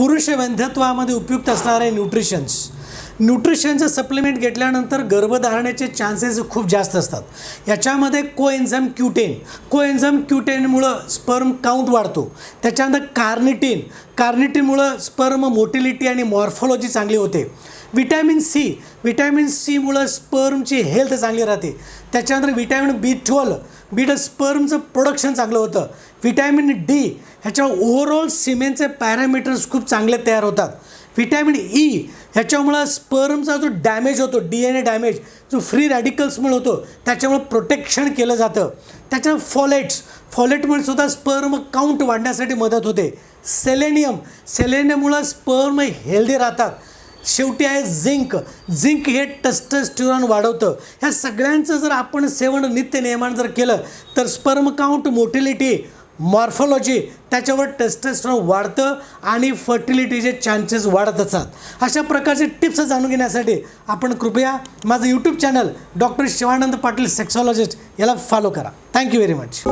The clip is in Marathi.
पुरुष वंध्यत्वामध्ये उपयुक्त असणारे न्यूट्रिशन्स न्यूट्रिशनचं सप्लिमेंट घेतल्यानंतर गर्भधारणेचे चान्सेस खूप जास्त असतात. याच्यामध्ये को एन्झाम क्युटेन को एन्झाम क्युटेनमुळं स्पर्म काउंट वाढतो. त्याच्यानंतर कार्निटीन कार्निटीनमुळं स्पर्म मोटिलिटी आणि मॉर्फॉलॉजी चांगली होते. विटॅमिन सी विटॅमिन सीमुळं स्पर्मची हेल्थ चांगली राहते. त्याच्यानंतर विटॅमिन बी ट्वेल्व बीट स्पर्मचं प्रोडक्शन चांगलं होतं. व्हिटॅमिन डी ह्याच्या ओव्हरऑल सिमेंटचे पॅरामीटर्स खूप चांगले तयार होतात. व्हिटॅमिन ई e ह्याच्यामुळं स्पर्मचा जो डॅमेज होतो डी एन ए डॅमेज जो फ्री रॅडिकल्समुळे होतो त्याच्यामुळं प्रोटेक्शन केलं जातं. त्याच्या फॉलेट्स फॉलेटमुळे सुद्धा स्पर्म काउंट वाढण्यासाठी मदत होते. सेलेनियम सेलेनियममुळं स्पर्म हेल्दी राहतात. शेवटी आहे झिंक. झिंक हे टेस्टोस्टेरॉन वाढवतं. ह्या सगळ्यांचं जर आपण सेवन नित्य नियमान जर केलं तर स्पर्म काउंट मोटिलिटी मॉर्फॉलॉजी त्याच्यावर टेस्टेस्ट्रॉन वाढतं आणि फर्टिलिटीचे चान्सेस वाढत असतात अशा प्रकारचे टिप्स जाणून घेण्यासाठी आपण कृपया माझं YouTube channel doctor Shivanand Patil sexologist याला फॉलो करा. Thank you very much